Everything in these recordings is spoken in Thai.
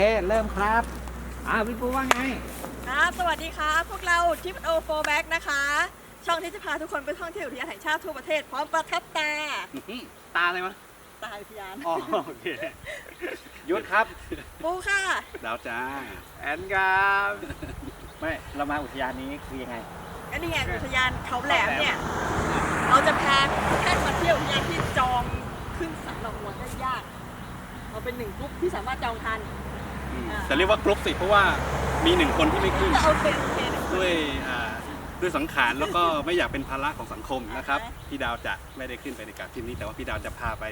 เค เริ่มครับอ่าพี่ปูว่าไง ครับสวัสดีครับพวกเราทิปโอโฟแบ็กนะคะ ช่องที่จะพาทุกคนไปท่องเที่ยวอุทยานแห่งชาติทั่วประเทศพร้อมประทับตา ตาอะไรมะตาอุทยานอ๋อโอเคยุทธครับ ปูค่ะ ดาวจ้า แอนครับไม่เรามาอุทยานนี้คือยังไงอันนี้ไงอุทยานเขาแหลมเนี่ย เราจะพาแค่มาเที่ยวอุทยานที่จองขึ้นสันหลอกหัวได้ยาก เราเป็นหนึ่งกลุ่มที่สามารถจองทันอ่า แต่เรียกว่ากรุ๊ปสิเพราะว่ามีหนึ่งคนที่ไม่ขึ้นจะเอาเทรนเทรนด้วยอ่าด้วยสังขารแล้วก็ไม่อยากเป็นภาระของสังคมนะครับอ่าฮะพี่ดาวจะไม่ได้ขึ้นไปในการทริปนี้ แต่ว่าพี่ดาวจะพาไป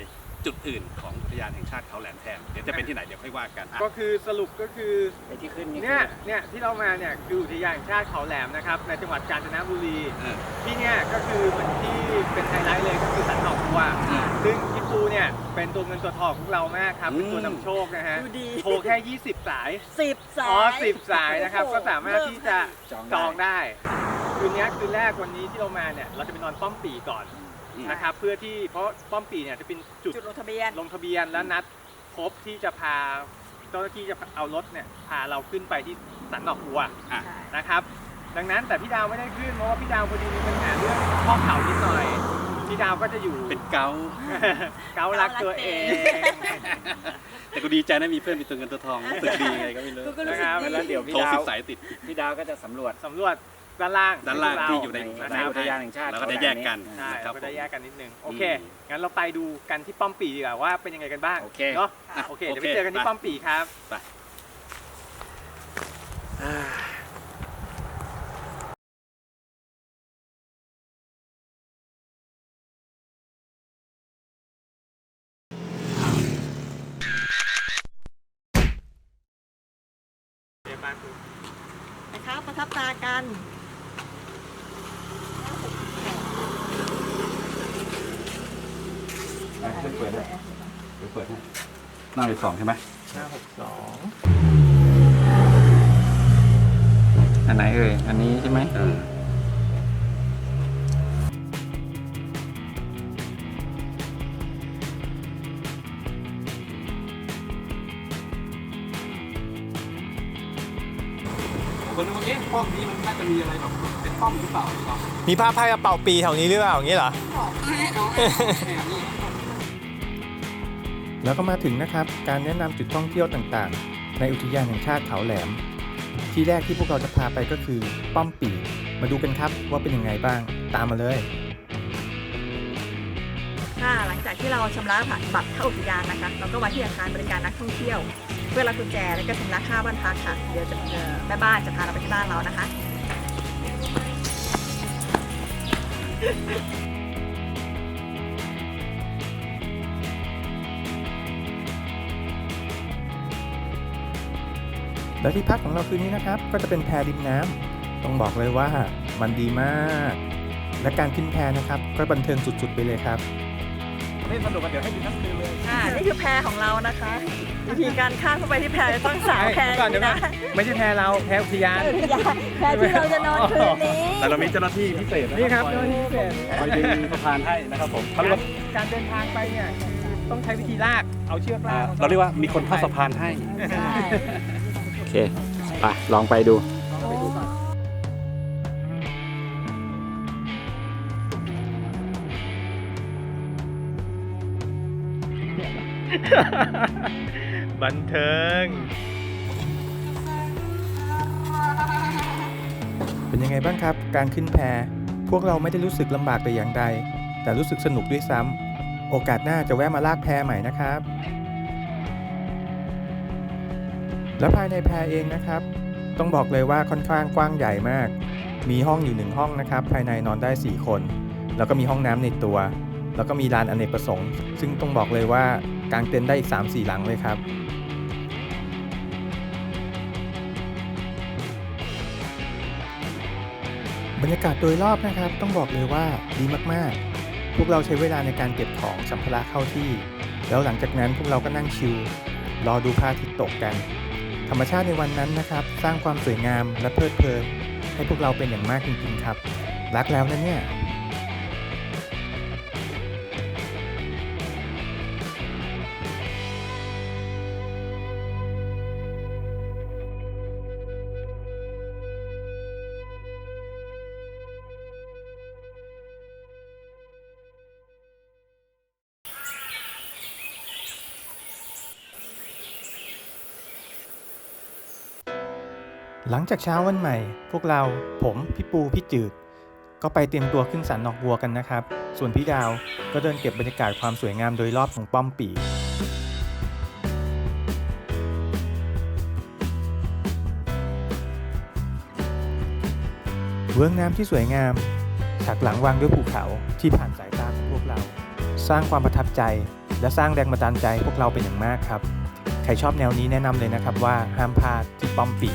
จุดอื่นของอุทยานแห่งชาติเขาแหลมแทนเดี๋ยวจะเป็นที่ไหนเดี๋ยวค่อยว่ากันอะก็คือสรุปก็คือไปที่ขึ้นนี่เนี่ยเนี่ยที่เรามาเนี่ยคืออุทยานแห่งชาติเขาแหลมนะครับในจังหวัดกาญจนบุรี เออ ที่เนี่ยก็คือเหมือนที่เป็นไฮไลท์เลยก็คือสันหนอกวัวอืม ซึ่งพี่ปู เนี่ยเป็นตัวเงินตัวทองของพวกเรามากครับเป็นตัวนำโชคนะฮะดูดี โทรแค่ 20 สาย สิบสายอ๋อสิบสายนะครับ โอ้โหก็สามารถที่จะจองจองได้ได้ คืนนี้คืนแรกวันนี้ที่เรามาเนี่ยเราจะไปนอนป้อมปีก่อนอืมนะครับเพื่อที่เพราะป้อมปีเนี่ยจะเป็นจุดจุดลงทะเบียน ลงทะเบียนและนัดพบที่จะพาเจ้าหน้าที่จะเอารถเนี่ยพาเราขึ้นไปที่สันนอกวัวอะ นะครับ ดังนั้นแต่พี่ดาวไม่ได้ขึ้นเพราะว่าพี่ดาวพอดีมีปัญหาเรื่องข้อเข่านิดหน่อย พี่ดาวก็จะอยู่เป็นเกาเการักตัวเอง แต่ก็ดีใจนะมีเพื่อนเป็นตัวเงินตัวทองรู้สึกดีไงก็ไม่รู้กูก็รู้สึกนะครับดี แล้วเดี๋ยวพี่โทรดาสิวบสายติด พี่ดาวก็จะสำรวจสำรวจด้านล่างด้านล่างให้ที่พวกอยู่ในเราในนะครับอุทยานแห่งชาติแล้วก็จะแยกกัน ใช่นะครับก็จะแยกกันนิดนึงโออืมเคงั้นเราไปดูกันที่ป้อมปีดีกว่าว่าเป็นยังไงกันบ้างโอเคเนาะอะโอเคโอเคเดี๋ยวไปเจอกันที่ป้อมปีครับ ไปนะครับประทับตากันเปิดเปิดให้เปิดให้หน้าไปสองใช่ไหมอันไหนเอ่ย อันนี้ใช่ไหมเออคนนึกว่าเอ๊ ป้อมนี้มันน่าจะมีอะไรแบบเป็นป้อมหรือเปล่าหรือเปล่ามีภาพไพ่กระเป๋าปีแถวนี้หรือเปล่าอย่างนี้เหรอแล้วก็มาถึงนะครับ การแนะนำจุดท่องเที่ยวต่างๆ ในอุทยานแห่งชาติเขาแหลม ที่แรกที่พวกเราจะพาไปก็คือป้อมปีมาดูกันครับว่าเป็นยังไงบ้างตามมาเลย ค่ะหลังจากที่เราชำระบัตรเข้าอุทยานนะคะ เราก็มาที่อาคารบริการนักท่องเที่ยวเพื่อรับกุญแจแล้วก็ชำระค่าบ้านพักค่ะ เดี๋ยวจะเอ่อแม่บ้านจะพาเราไปที่บ้านเรานะคะ แล้วที่พักของเราคืนนี้นะครับ ก็จะเป็นแพริมน้ำต้องบอกเลยว่ามันดีมาก และการขึ้นแพนะครับ ก็บันเทิงสุดๆไปเลยครับ เล่นสนุกกันเดี๋ยวให้ดูทั้งคืนเลย อ่า นี่คือแพรของเรานะคะ วิธีการข้ามเข้าไปที่แพรจะต้องสาวแพรก่อนเดี๋ยวก่นะอนไม่ใช่แพเราแพอุทยานอุทยาน แพรที่เราจะนอนคืนนี้ แต่เรามีเจ้าหน้าที่พิเศษนะนี่ครับคอยเจ้าหน้าที่พิเศษคอยดึงสะพานให้นะครับผมเขาเรียกว่าการเดินทางไปเนี่ยต้องใช้วิธีลากเอาเชือกลาอ่ากเราเรียกว่ามีคนทอดสะพานให้ โอเค ไป ลองไปดู บันเทิง เป็นยังไงบ้างครับ การขึ้นแพพวกเราไม่ได้รู้สึกลำบากแต่อย่างใด แต่รู้สึกสนุกด้วยซ้ำ โอกาสหน้าจะแวะมาลากแพใหม่นะครับ และภายในแพเองนะครับ ต้องบอกเลยว่าค่อนข้างกว้างใหญ่มาก มีห้องอยู่หนึ่งห้องนะครับ ภายในนอนได้ 4 คน แล้วก็มีห้องน้ำในตัว แล้วก็มีลานอเนกประสงค์ ซึ่งต้องบอกเลยว่ากางเต็นท์ได้อีก 3-4 หลังเลยครับบรรยากาศโดยรอบนะครับ ต้องบอกเลยว่าดีมากๆ พวกเราใช้เวลาในการเก็บของสัมภาระเข้าที่ แล้วหลังจากนั้นพวกเราก็นั่งชิลรอดูพระอาทิตย์ตกกัน ธรรมชาติในวันนั้นนะครับ สร้างความสวยงามและเพลิดเพลินให้พวกเราเป็นอย่างมากจริงๆครับ รักแล้วนะเนี่ย หลังจากเช้าวันใหม่ พวกเราผมพี่ปูพี่จืด ก็ไปเตรียมตัวขึ้นสันนอกวัวกันนะครับ ส่วนพี่ดาวก็เดินเก็บบรรยากาศความสวยงามโดยรอบของป้อมปีเบื้องน้ำที่สวยงาม ฉากหลังวางด้วยภูเขาที่ผ่านสายตาของพวกเรา สร้างความประทับใจ และสร้างแรงบันดาลใจพวกเราเป็นอย่างมากครับ ใครชอบแนวนี้แนะนำเลยนะครับว่าห้ามพลาดที่ป้อมปี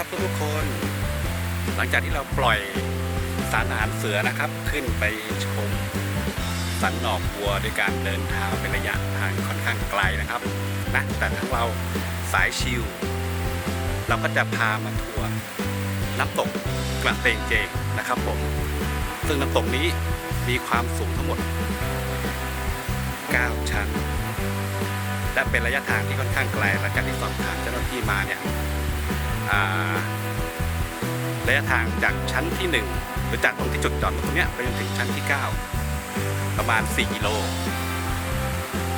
ครับทุกๆคน หลังจากที่เราปล่อยสารอาหารเสือนะครับ ขึ้นไปชมสันนอกวัวโดยการเดินเท้าเป็นระยะทางค่อนข้างไกลนะครับนะแต่ทั้งเราสายชิลเราก็จะพามาทัวร์น้ำตกกระเตงเจงนะครับผม ซึ่งน้ำตกนี้มีความสูงทั้งหมด 9 ชั้น และเป็นระยะทางที่ค่อนข้างไกลหลังจากที่สอบถามเจ้าหน้าที่มาเนี่ย ระยะทางจากชั้นที่ 1 หรือจากตรงที่จุดจอดรถตรงนี้ไปจนถึงชั้นที่ 9 ประมาณ 4 กิโล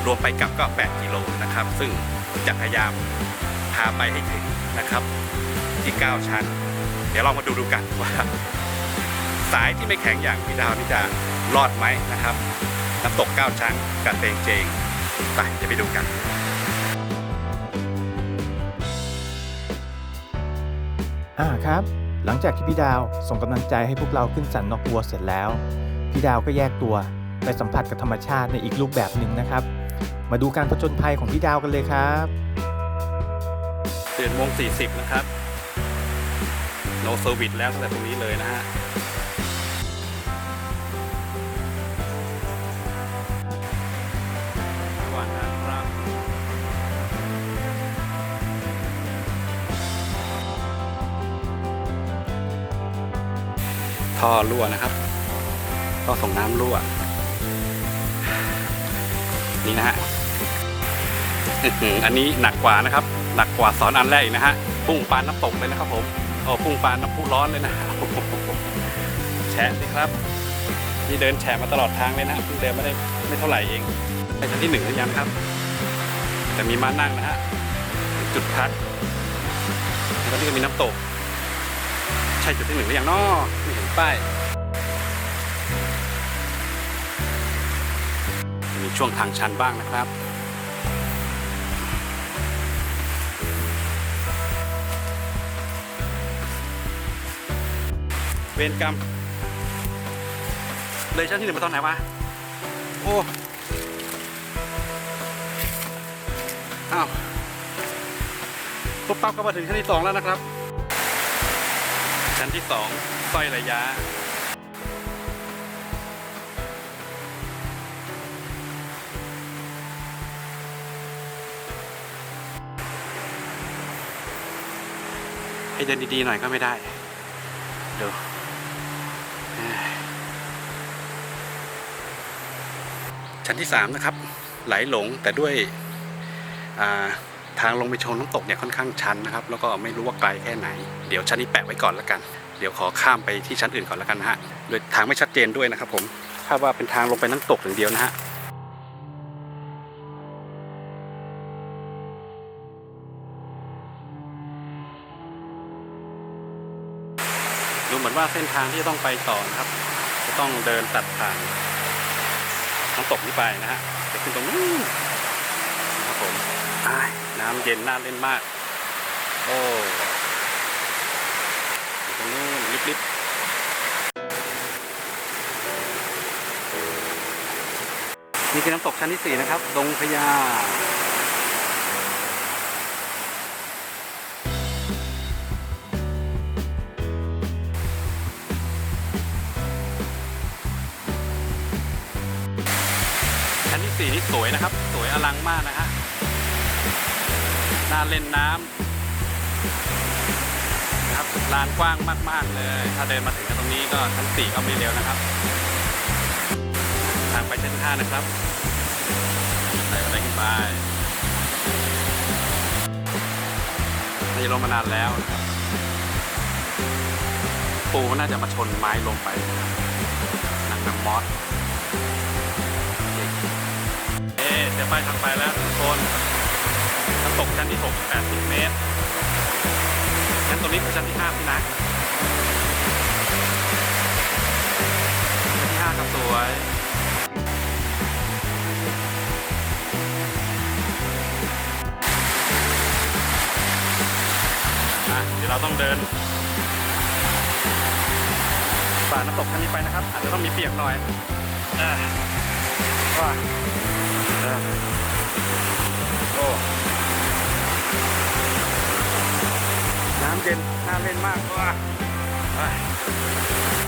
รวมไปกลับก็ 8 กิโลนะครับ ซึ่งจะพยายามพาไปให้ถึงนะครับ ที่ 9 ชั้น เดี๋ยวลองมาดูดูกันว่า สายที่ไม่แข็งอย่างพี่ดาวนี่จะรอดไหมนะครับน้ำตก 9 ชั้นกับเตงเจงไปจะไปดูกัน อ่าครับ หลังจากที่พี่ดาวส่งกำลังใจให้พวกเราขึ้นสันนอกวัวเสร็จแล้ว พี่ดาวก็แยกตัวไปสัมผัสกับธรรมชาติในอีกรูปแบบหนึ่งนะครับ มาดูการผจญภัยของพี่ดาวกันเลยครับเดือนโมงสี่สิบนะครับ เราเซอร์วิสแล้วตั้งแต่ตรงนี้เลยนะฮะ ท่อรั่วนะครับท่อส่งน้ำรั่ว นี่นะฮะอันนี้หนักกว่านะครับ หนักกว่าสอนอันแรกอีกนะฮะพุ่งปานน้ำตกเลยนะครับผมโอ้พุ่งปานน้ำพุร้อนเลยนะแฉะสิครับนี่เดินแฉะมาตลอดทางเลยนะเพิ่งเดินไม่ได้ไม่เท่าไหร่เองไปชั้นที่หนึ่งหรือยังครับแต่มีม้านั่งนะฮะจุดพักแล้วก็นี่ก็มีน้ำตก ช่จุดที่หนึ่งหรือยังน้อไม่เห็นป้ายมีช่วงทางชันบ้างนะครับเวรกรรม เลยชั้นที่หนึ่งมาตอนไหนวะ โอ้ อ้าวปุ๊บปั๊บก็มาถึงชั้นที่สองแล้วนะครับ ชั้นที่สองสร้อยระยะ ให้เดินดี ๆ หน่อยก็ไม่ได้ เดี๋ยวเอ้ยชั้นที่สามนะครับ ไหลหลงแต่ด้วยอ่า ทางลงไปชมน้ำตกเนี่ยค่อนข้างชันนะครับ แล้วก็ไม่รู้ว่าไกลแค่ไหน เดี๋ยวชั้นนี้แปะไว้ก่อนแล้วกัน เดี๋ยวขอข้ามไปที่ชั้นอื่นก่อนแล้วกันนะฮะ โดยทางไม่ชัดเจนด้วยนะครับผมคาดว่าเป็นทางลงไปน้ำตกอย่างเดียวนะฮะดูเหมือนว่าเส้นทางที่ต้องไปต่อนะครับ จะต้องเดินตัดผ่านน้ำตกนี้ไปนะฮะจะขึ้นตรงนู้นนะครับผมอ้ น้ำเย็นน่าเล่นมาก โอ้อยู่ตรงนู้นลิบๆนี่คือน้ำตกชั้นที่สี่นะครับ ดงพญาชั้นที่สี่นี่สวยนะครับ สวยอลังมากนะฮะ น่าเล่นน้ำนะครับลานกว้างมาก ๆ เลย ถ้าเดินมาถึงตรงนี้ก็ชั้นสี่ก็ไม่เร็วนะครับ ทางไปชั้นห้านะครับไปอะไรขึ้นไปน่ลงมานานแล้วนะครับปูน่าจะมาชนไม้ลงไปนะครับหนังน้ำมอสเอ๊ะเดี๋ยวไปทางไปแล้วทุกคน น้ำตกชั้นที่ 6 80 เมตรชั้นตรงนี้คือชั้นที่5พี่นะชั้นที่5ครับสวยอะเดี๋ยวเราต้องเดินฝ่าน้ำตกชั้นนี้ไปนะครับ อาจจะต้องมีเปียกหน่อยอะว่าเออโอ้ เย็นน่าเล่นมากว่ะไป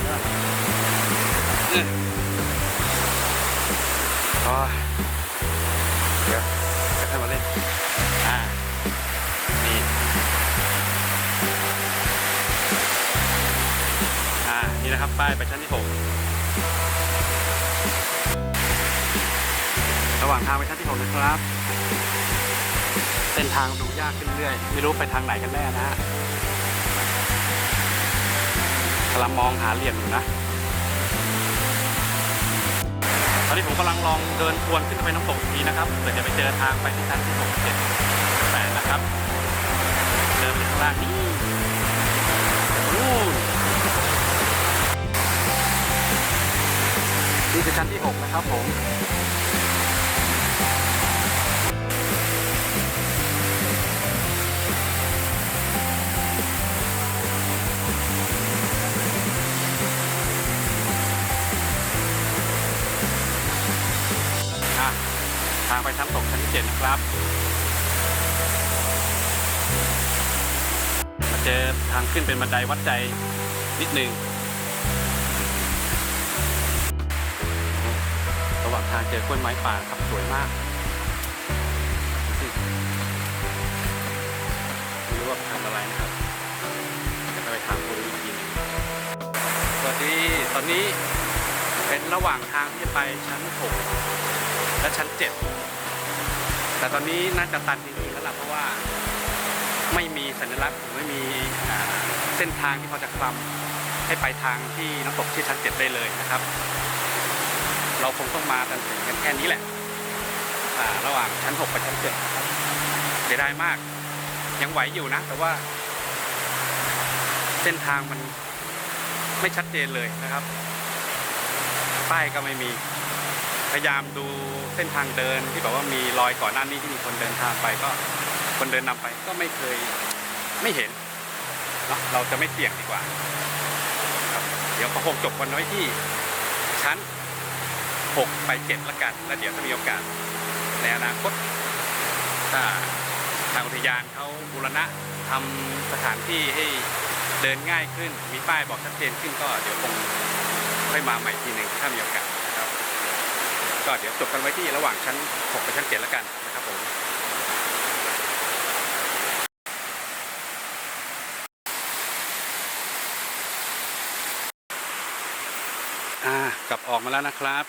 เออโอ้ยเดี๋ยวจะให้มาเล่น อ่า นี่ อ่า นี่นะครับ ป้ายไปชั้นที่หระหว่างทางไปชั้นที่หนะครับ เส้นทางดูยากขึ้นเรื่อย ไม่รู้ไปทางไหนกันแน่นะฮะำลังมองหาเหลี่ยมอยู่นะ ตอนนี้ผมกำลังลองเดินทวนขึ้นไปน้ำตกอีกทีนะครับเพื่อจะไปเจอทางไปที่ชั้นที่หกเจ็ดแปดนะครับ เดินไปข้างล่างนี่นู่นนี่คือชั้นที่หกนะครับผม ขึ้นเป็นบันไดวัดใจนิดนึงระหว่างทางเจอกล้วยไม้ป่าครับสวยมากไม่รู้ว่าทำอะไรนะครับจะไปถามคนอีกทีนึงสวัสดีตอนนี้เป็นระหว่างทางที่จะไปชั้นหกและชั้นเจ็ดแต่ตอนนี้น่าจะตันจริงๆแล้วล่ะเพราะว่า ไม่มีสัญลักษณ์หรือไม่มีเส้นทางที่พอจะคลำให้ไปทางที่น้ำตกที่ชั้นเจ็ดได้เลยนะครับ เราคงต้องมากันถึงกันแค่นี้แหละระหว่างชั้นหกไปชั้นเจ็ดเสียดายมาก ยังไหวอยู่นะ แต่ว่า เส้นทางมันไม่ชัดเจนเลยนะครับ ป้ายก็ไม่มี พยายามดูเส้นทางเดินที่แบบว่ามีรอยก่อนหน้านี้ที่มีคนเดินทางไปก็ คนเดินนำไปก็ไม่เคยไม่เห็นเนาะเราจะไม่เสี่ยงดีกว่าครับเดี๋ยวก็คงจบกันไว้ที่ชั้น 6 ไป7ละกัน แล้วเดี๋ยวถ้ามีโอกาสในอนาคตถ้าทางอุทยานเขาบูรณะทำสถานที่ให้เดินง่ายขึ้น มีป้ายบอกชัดเจนขึ้นก็เดี๋ยวคงค่อยมาใหม่ทีหนึ่งถ้ามีโอกาสนะครับ ก็เดี๋ยวจบกันไว้ที่ระหว่างชั้น6กับชั้น7แล้วกันนะครับผม อ่ากลับออกมา แล้วนะครับ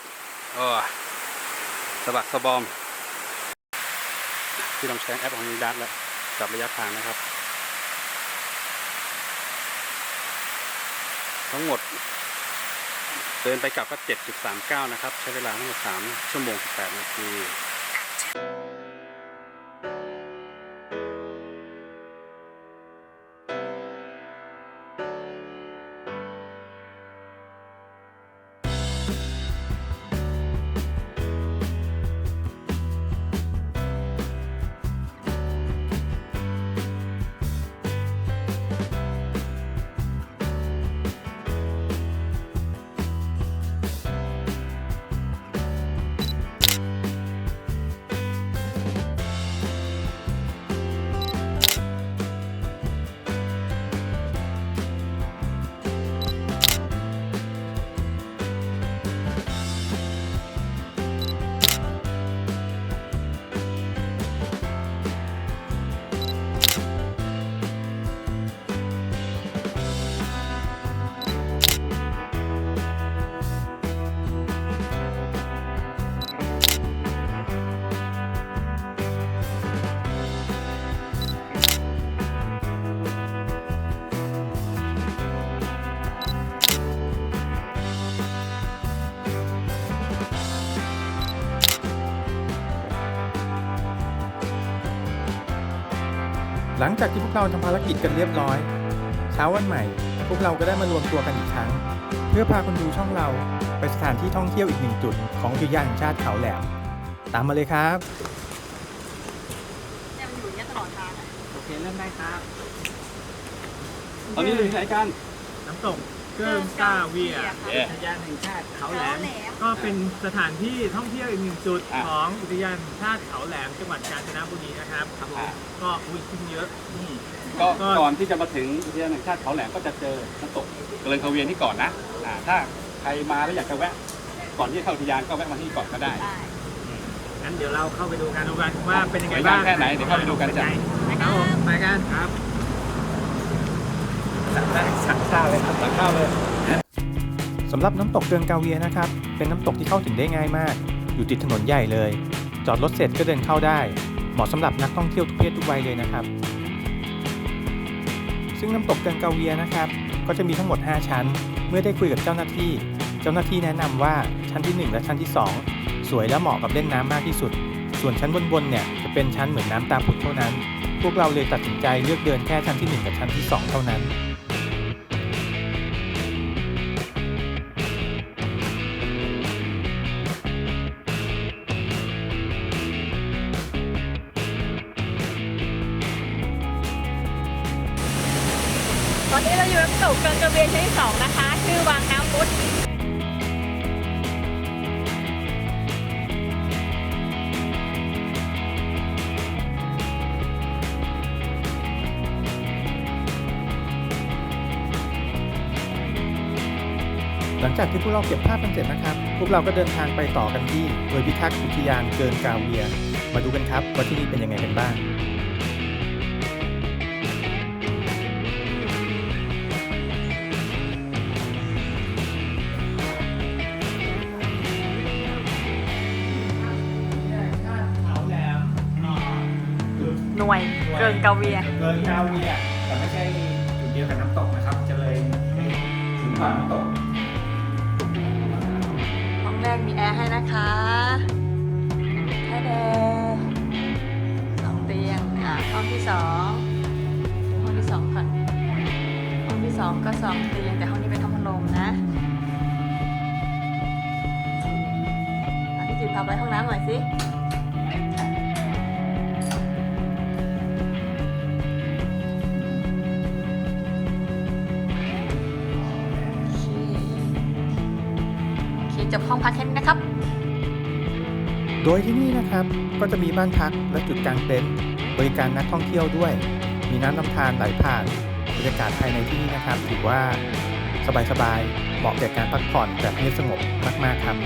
โอ้สะบักสะบอม ที่ลองใช้แอปของยูดัสแล้วกับระยะทางนะครับ ทั้งหมด เดินไปกลับก็ 7.39 นะครับ ใช้เวลาทั้งหมด 3 ชั่วโมง 18 นาที หลังจากที่พวกเราทำภารกิจกันเรียบร้อย เช้าวันใหม่ พวกเราก็ได้มารวมตัวกันอีกครั้ง เพื่อพาคนดูช่องเราไปสถานที่ท่องเที่ยวอีกหนึ่งจุด ของอุทยานแห่งชาติเขาแหลมตามมาเลยครับเนี่ยมันอยู่อย่างเงี้ยตลอดทางอะโอเคเริ่มได้ครับตอนนี้เราอยู่ไหนกัน น้ำตก เกิ้งกาเวียเย้อุทยานแห่งชาติเขาแหลเขามแหลม ก็เป็นสถานที่ท่องเที่ยวอีกหนึ่งจุดอะของอุทยานแห่งชาติเขาแหลมจังหวัดกาญจนบุรีนะครับครับผมอะ ก็อุ้ยขึ้นเยอะนี่ก็ก็ ก่อนที่จะมาถึงอุทยานแห่งชาติเขาแหลมก็จะเจอน้ำตกเกลินเขาเวียนที่ก่อนนะอ่าถ้าใครมาแล้วอยากจะแวะ ก่อนที่จะเข้าอุทยานก็แวะมาที่นี่ก่อนก็ได้ได้งั้นเดี๋ยวเราเข้าไปดูกันดูกันว่าเป็นยังไงสวยงามบ้างแค่ไหนเดี๋ยวเข้าไปดูกันจ้ะครับผมไปกันครับสั่งได้สั่งข้าว เลยครับสั่งข้าวเลยสำหรับน้ำตกเตืองกาเวียนะครับ เป็นน้ำตกที่เข้าถึงได้ง่ายมาก อยู่ติดถนนใหญ่เลย จอดรถเสร็จก็เดินเข้าได้ เหมาะสำหรับนักท่องเที่ยวทุกเพศทุกวัยเลยนะครับ ซึ่งน้ำตกเตืองกาเวียนะครับ ก็จะมีทั้งหมด 5 ชั้น เมื่อได้คุยกับเจ้าหน้าที่ เจ้าหน้าที่แนะนำว่าชั้นที่ 1 และชั้นที่ 2 สวยและเหมาะกับเล่นน้ำมากที่สุด ส่วนชั้นบนๆเนี่ยจะเป็นชั้นเหมือนน้ำตาผุดเท่านั้น พวกเราเลยตัดสินใจเลือกเดินแค่ชั้นที่ 1 กับชั้นที่ 2 เท่านั้น รียนชั้นที่สองนะคะ ชื่อวางน้ำมุดหลังจากที่พวกเราเก็บภาพกันเสร็จนะครับ พวกเราก็เดินทางไปต่อกันที่หน่วยพิทักษ์อุทยานเกินกาเวีย มาดูกันครับว่าที่นี่เป็นยังไงกันบ้าง กินกาเวียเกินกาเวียแต่ไม่ใช่จุดเดียวกับน้ำตกนะครับ จะเลยถึงกว่าน้ำตก ห้องแรกมีแอร์ให้นะคะแค่แดสองเตียง อะ ห้องที่สองดูห้องที่สองก่อน ห้องที่สองก็สองเตียง แต่ห้องนี้เป็นห้องพัดลมนะอะพี่จิตพาไปห้องน้ำหน่อยสิ โดยที่นี่นะครับก็จะมีบ้านพักและจุดกางเต็นท์บริการนักท่องเที่ยวด้วย มีน้ำลำธารไหลผ่านบรรยากาศภายในที่นี่นะครับถือว่าสบายๆเหมาะแก่การพักผ่อนแบบเงียบสงบมากๆครับ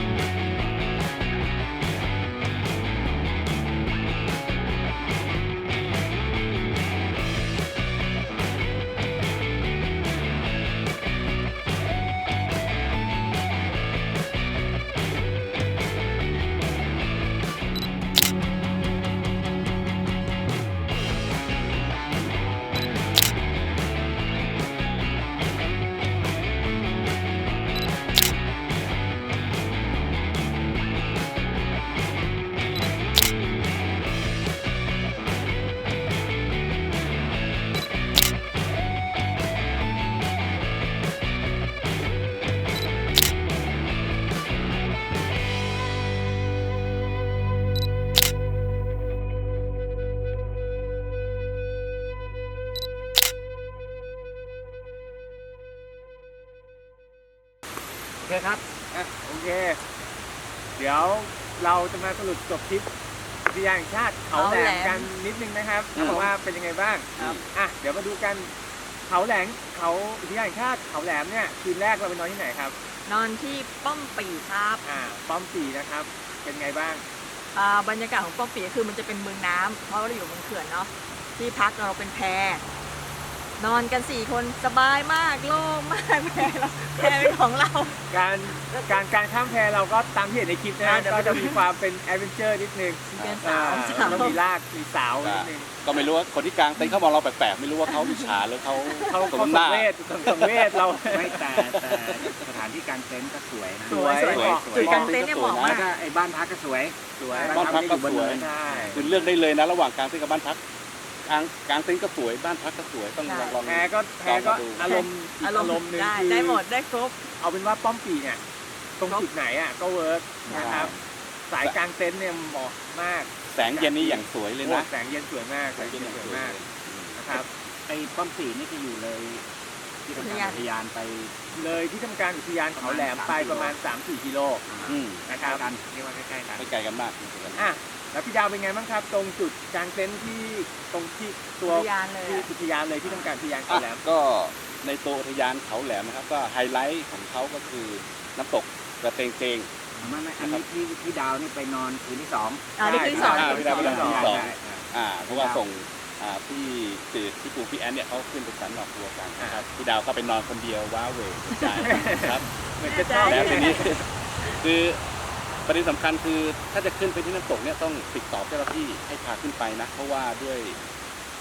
เราจะมาสรุปจบทริปอุทยานแห่งชาติเขาแหลมกันนิดนึงนะครับครับผมว่าเป็นยังไงบ้างครับ อะเดี๋ยวมาดูกันเขาแหลมเขาอุทยานแห่งชาติเขาแหลมเนี่ยคืนแรกเราไปนอนที่ไหนครับ นอนที่ป้อมปีครับ อ่าป้อมปีนะครับ เป็นไงบ้าง อ่าบรรยากาศของป้อมปีก็คือมันจะเป็นเมืองน้ำเพราะเราอยู่บนเขื่อนเนาะที่พักเราเป็นแพ นอนกันสี่คนสบายมากโล่งมากแพเราแพเป็นของเรา การการการข้ามแพเราก็ตามที่เห็นในคลิปนะอ่าเดี๋ยวก็ไปดูจะมีความเป็นแอดเวนเจอร์นิดนึงเป็นสาวอ่สาวต้องมีลากมีสาวนิดนึงก็ไม่รู้ว่าคนที่กลางเต็นท์เขามองเราแปลกๆไม่รู้ว่าเขาอิจฉาหรือเขาเขาสเขามสัหน้างเวชสังเวชเรา ไม่แต่แต่สถานที่การเต็นท์ก็สวยนะสวยสวยเหมาะจุดกางเต็นท์เนี่ยเหมาะแล้มาวก ก็ไอ้บ้านพักก็สวยสวยบ้านพักก็สวยใช่ คุณเลือกได้เลยนะ ระหว่างกลางเต็นท์กับบ้านพัก กลางกลางเต็นท์ก็สวยบ้านพักก็สวยต้องลองลอง แพก็แพก็ลองมาดู อารมณ์อีกอารอามรมณ์ณ์หนึ่งได้คือได้หมดได้ครบ เอาเป็นว่าป้อมปีเนี่ยตรงจุดไหนอะก็เวิร์กนะครับสายกลางเต็นท์เนี่ยเหมาะมากแสงเย็นนี่อย่างสวยเลยโอ้นะแสงเย็นสวยมากแสแสงงเย็เย็นนอย่างสสววยยมากเลยนะครับ ไอ้ป้อมสีนี่จะอยู่เลยที่ทำการอุทยานไป เลยที่ทำการอุทยานเขาแหลมไปประมาณ 3-4 กิโลอืมนะคใกล้รับกันเรียกว่าใกล้ๆกัน ไม่ไกลกันมากจริงๆอะ แล้วพี่ดาวเป็นไงบ้างครับ ตรงจุดกลางเต็นท์ที่ตรงที่ตัวอุทยานเลยที่อะอุทยานเลยที่ทำการอุทยานเขาแหลม ก็ในตัวอุทยานเขาแหลมนะครับ ก็ไฮไลท์ของเขาก็คือน้ำตกกระเตงเตง ไม่ไม่อันนี้ที่ที่ดาวนี่ไปนอนคืนที่สอง อ่านี่คือสอนอ่าคืพี่อดาวสอนพี่ดาวได้สองได้อ่าเพราะว่าส่งอ่าพี่ตื่นพี่ปูพี่แอนเนี่ยเขาขึ้นไปสันหนอกบัวกันนะครับพี่ดาวก็ไปนอนคนเดียวว้าเหวใจครับ เหมือนจะชอบ แล้วทีนี้ คือ ประเด็นสำคัญคือถ้าจะขึ้นไปที่น้ำตกเนี่ยต้องติดต่อเจ้าหน้าที่ให้พาขึ้นไปนะ เพราะว่าด้วย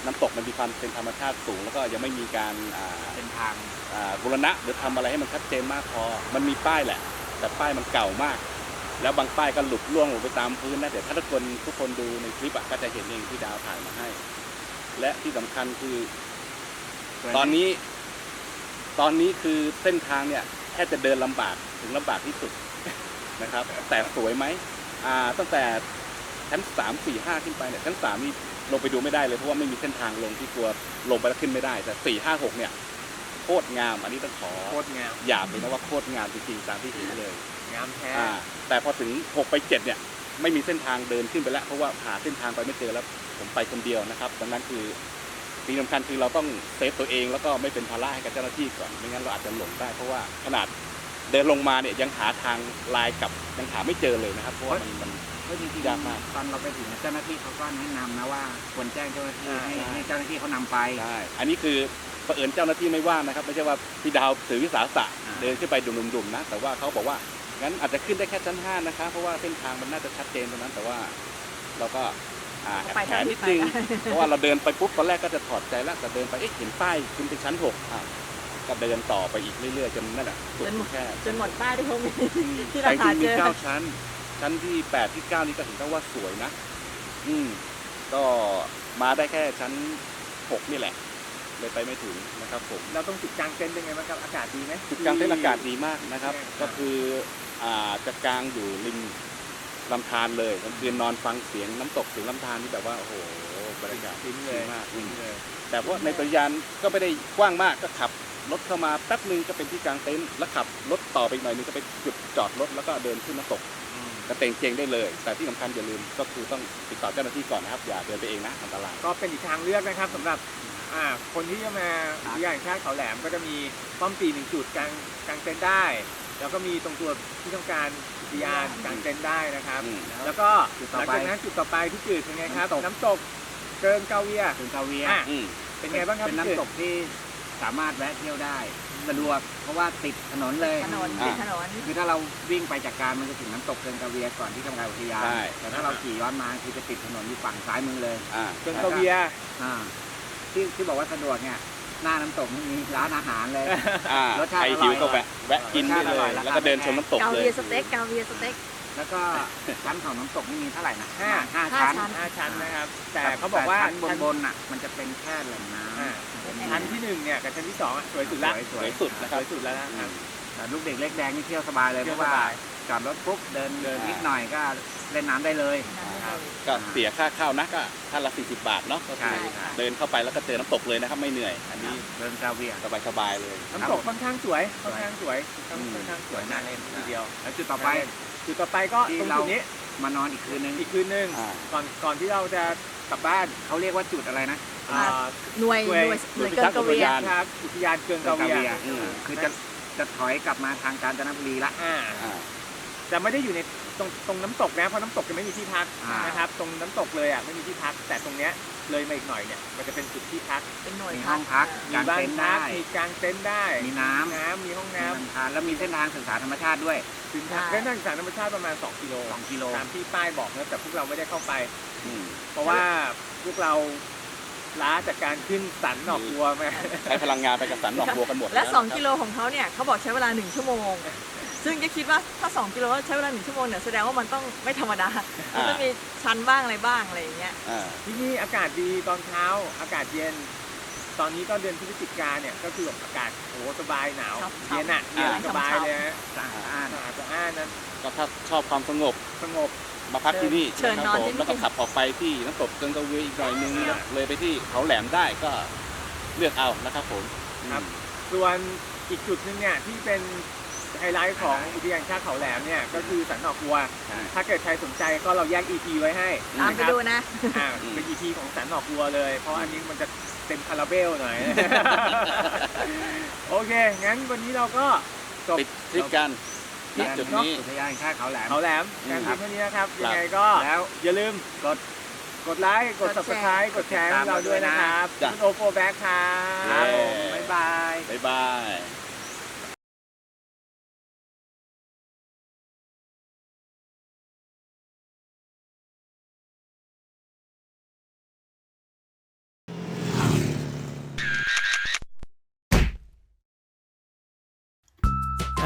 น้ำตกมันมีความเป็นธรรมชาติสูง แล้วก็ยังไม่มีการอ่าเป็นทางอ่าบูรณะหรือทำอะไรให้มันชัดเจนมากพอ มันมีป้ายแหละ แต่ป้ายมันเก่ามาก แล้วบางป้ายก็หลุดร่วงลงไปตามพื้นนะเดี๋ยวถ้าทุกคนทุกคนดูในคลิปอะก็จะเห็นเองที่ดาวถ่ายมาให้ และที่สำคัญคือ ตอนนี้ ตอนนี้คือเส้นทางเนี่ยแค่จะเดินลำบากถึงลำบากที่สุด นะครับ แต่สวยไหมอ่าตั้งแต่ชั้นสามสี่ห้าขึ้นไปเนี่ยชั้นสามนี่ลงไปดูไม่ได้เลยเพราะว่าไม่มีเส้นทางลงที่กลัวลงไปแล้วขึ้นไม่ได้ แต่สี่ห้าหกเนี่ยโคตรงาม อันนี้ต้องขอโคตรงามหยาบเลยนะว่าโคตรงามจริงๆตามที่เห็นเลยงามแท้อ่าแต่พอถึงหกไปเจ็ดเนี่ยไม่มีเส้นทางเดินขึ้นไปแล้ว เพราะว่าหาเส้นทางไปไม่เจอแล้วผมไปคนเดียวนะครับดังนั้นคือสิ่งสำคัญคือเราต้องเซฟตัวเองแล้วก็ไม่เป็นภาระให้กับเจ้าหน้าที่ก่อนไม่งั้นเราอาจจะหลงได้เพราะว่าขนาด เดินลงมาเนี่ยยังหาทางลายกลับยังหาไม่เจอเลยนะครับเพราะว่ามันมัน เพราะจริงยากมากตอนเราไปถึงเจ้าหน้าที่เขาก็แนะนำนะว่าควรแจ้งเจ้าหน้าที่อ่า ให้ให้เจ้าหน้าที่เขานำไปใช่อันนี้คือเผอิญเจ้าหน้าที่ไม่ว่างนะครับ ไม่ใช่ว่าพี่ดาวถือวิสาสะอ่า เดินขึ้นไปดุมๆๆนะ แต่ว่าเขาบอกว่างั้นอาจจะขึ้นได้แค่ชั้นห้านะคะเพราะว่าเส้นทางมันน่าจะชัดเจนตรงนั้น แต่ว่าเราก็อ่าแอบไปแผทางนที่นิดนึงไปได้เพราะว่าเราเดินไปปุ๊บตอนแรกก็จะถอดใจแล้วแต่เดินไปเอ๊ะเห็นป้ายขึ้นไปชั้นหกอะ ก็เดินต่อไปอีกเรื่อยๆจนนั่นแหละสุดจนหมดแค่จนหมดป้ายที่เขามีที่แต่เราจหาริงๆมีเจอเก้าชั้น ชั้นที่แปดที่เก้านี่ก็ถือว่าสวยนะ อืมก็มาได้แค่ชั้นหกนี่แหละเลยไปไม่ถึงนะครับผมแล้วตรงจุดกลางเต็นท์เป็นไงบ้างครับอากาศดีไหมจุดกลางเต็นท์อากาศดีมากนะครับครับก็คืออ่าจะกลางอยู่ริมลำธารเลยกลางคืนนอนฟังเสียงน้ำตกเสียงลำธารนี่แบบว่าโอ้โหบรรยากาศทิ้งเลดียมากทิ้งเลยแต่เพราะในตัวยานก็ไม่ได้กว้างมากก็ขับ รถเข้ามาแป๊บนึงก็เป็นที่กลางเต็นท์แล้วขับรถต่อไปอีกหน่อยนึงก็เป็นจุดจอดรถแล้วก็เดินขึ้นน้ำตกกระเตงเจงได้เลย แต่ที่สำคัญอย่าลืมก็คือต้องติดต่อเจ้าหน้าที่ก่อนนะครับ อย่าเดินไปเองนะอันตราย ก็เป็นอีกทางเลือกนะครับสำหรับอ่าคนที่จะมาอุทยานแห่งชาติเขาแหลมก็จะมีป้อมปีหนึ่งจุดกลางกลางเต็นท์ได้ แล้วก็มีตรงตัวที่ต้องการอุทยานกลางเต็นท์ได้นะครับ อืม แล้วก็จุดหต่อลังไป จากนั้นจุดต่อไปที่จืดเป็นไงครับน้ำตกเกินเกาเวียถึงกาเวียอะอืมเป็นไงบ้างครับเป็นพี่จืดน้ำตกที่ สามารถแวะเที่ยวได้สะดวกเพราะว่าติดถนนเลยถนนอ่าติดถนน คือถ้าเราวิ่งไปจากการมันจะถึงน้ำตกเกินกาเวียก่อนที่ทำการอุทยานใช่ แต่ถ้าเราขี่ย้อนมาคือจะติดถนนอยู่ฝั่งซ้ายมือเลย อ่าเกินเกาเวีย อ่าที่ที่บอกว่าสะดวกเนี่ยหน้าน้ำตกนี่มีร้านอาหารเลย อ่ารสชาติใครอร่อยหิวก็แวะแวะกินได้รสชาติอเลร่อยยราคาแล้วก็เดินชมน้ำตกกาเลย เวียสเต็กกาเวียสเต็ก แล้วก็ชั้นของน้ำตกนี่มีเท่าไหร่นะห้า ห้าห้าชั้น ชั้น ห้าชั้นนะครับ แต่เขาบอกว่า ชั้นบนบนๆน่ะมันจะเป็นแค่แหล่งน้อ่าำ ชั้นที่หนึ่งเนี่ยกับชั้นที่สองอะสวยสุดละสสววยยๆสุดนะสครับวยสุดแล้วนะครับ แต่ลูกเด็กเล็กแดงนี่เที่ยวสบายเลยเที่เพยวราะว่าสบายจอดรถปุ๊บเดินเดิน นิดหน่อยก็เล่นน้ำได้เลยครับ ก็เสียค่าเข้านะก็ท่านละ 40 บาทเนาะก็คือใช่เดินเข้าไปแล้วก็เจอน้ำตกเลยนะครับไม่เหนื่อย อันนี้เดินกาเวียสบายๆเลย น้ำตกค่อนข้างสวยค่อนข้างสวยอืม ค่อนข้างสวยน่าเล่นทีเดียวแล้วจุดต่อไป จุดต่อไปก็ที่ตรงเรา จุดนี้มานอนอีกคืนนึงอีกคืนนึงอ่า ก่อนก่อนที่เราจะกลับบ้านเขาเรียกว่าจุดอะไรนะ อ่าหน่วยหน่วยหน่วยเกินกาเวียครับอุทยานเกินเกาเวียอืมคือจะจะถอยกลับมาทางกาญจนบุรีละ อ่า อ่าจะไม่ได้อยู่ในตรงตรงน้ำตกนะเพราะน้ำตกจะไม่มีที่พักอ่าน นะครับ ตรงน้ำตกเลยอะไม่มีที่พัก แต่ตรงเนี้ยเลยมาอีกหน่อยเนี่ยมันจะเป็นจุดที่พักเป็นหน่วยมีพัห้กองพักมีกางบ้าเต็นนท์พักได้มีกางเต็นท์ได้มีน้ำน้ำมีห้องมีน้ำลำธารแล้วมีเส้นทางศึกษาธรรมชาติด้วย ถึงทางเส้นทางศึกษาธรรมชาติประมาณ 2 กิโล2กิโลตามที่ป้ายบอกนะแต่พวกเราไม่ได้เข้าไป อืมเพราะว่าพวกเรา ล้าจากการขึ้นสันหนอกบัวมาใช้พลังงานไปกับสันหนองบัวกันหมดและน2กิโลของเขาเนี่ยเขาบอกใช้เวลา 1 ชั่วโมง ซึ่งก็คิดว่าถ้า 2 กิโลใช้เวลาหนึ่งชั่วโมงเนี่ยแสดงว่ามันต้องไม่ธรรมดามันต้องมีชั้นบ้างอะไรบ้างอะไรอย่างเงี้ยอ่าที่นี่อากาศดีตอนเช้าอากาศเย็น ตอนนี้ก็เดือนพฤศจิกาเนี่ยก็คือแบบอากาศโอ้โหสบายหนาวครับเย็นอะอ่าเย็นสบายเลยฮะสะอาดสะอาดสะอ้านนั้นก็ถ้าชอบความสงบสงบ มาพักที่นี่เชิญนอนที่นี่ แล้วก็ขับออกไปที่น้ำตกเกิงกะเวอีกหน่อยนึงเลยไปที่เขาแหลมได้ก็เลือกเอานะครับผมครับ ส่วนอีกจุดหนึงเนี่ยที่เป็นไฮไลท์ของอุทยานชาติเขาแหลมเนี่ยก็คือสันนอกวัวใช่ถ้าเกิดใครสนใจก็เราแยก EP ไว้ให้ตามไปดูนะ อ่าเป็น EP ของสันนอกวัวเลย เพราะอันนี้มันจะเต็มคาราเบลหน่อย โอเค งั้นวันนี้เราก็จบ ปิดทริปกัน ณจุดนี้อุทยานแห่งชาติเขาแหลม เขาแหลมอืมการครัเพียบงเท่านี้นะครับครับยังไงก็แล้วอย่าลืมกดกดไลค์กด กดแชร์ subscribe กดแชร์ให้เราด้วยนะครับจ้ะ คุณโอโฟแบ็คครัครับบผมบ๊ายบาย บ๊ายบาย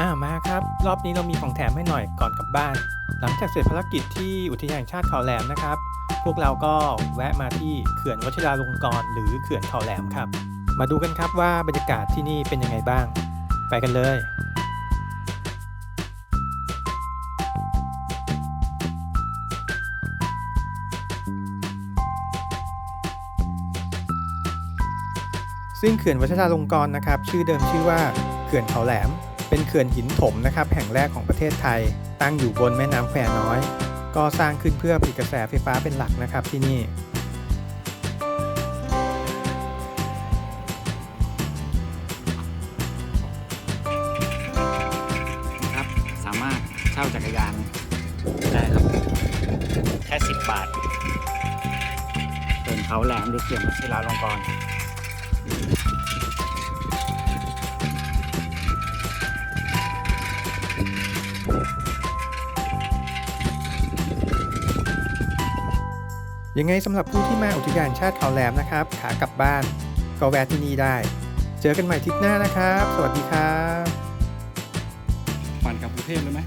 อ่ามาครับ รอบนี้เรามีของแถมให้หน่อยก่อนกลับบ้าน หลังจากเสร็จภารกิจที่อุทยานแห่งชาติเขาแหลมนะครับ พวกเราก็แวะมาที่เขื่อนวชิราลงกรณ์หรือเขื่อนเขาแหลมครับ มาดูกันครับว่าบรรยากาศที่นี่เป็นยังไงบ้าง ไปกันเลยซึ่งเขื่อนวชิราลงกรณ์นะครับ ชื่อเดิมชื่อว่าเขื่อนเขาแหลม เป็นเขื่อนหินถมนะครับแห่งแรกของประเทศไทย ตั้งอยู่บนแม่น้ำแควน้อย ก็สร้างขึ้นเพื่อผลิตกระแสไฟฟ้าเป็นหลักนะครับที่นี่ครับสามารถเช่าจักรยานได้ครับ แค่ 10 บาทเดินเขาแหลมหรือเขื่อนวชิราลงกรณ์ ยังไงสำหรับผู้ที่มาอุทยานชาติเขาแหลมนะครับ ขากลับบ้าน ก็แวะที่นี่ได้ เจอกันใหม่ทริปหน้านะครับ สวัสดีครับ ปั่นกับกรุงเทพเลยไหม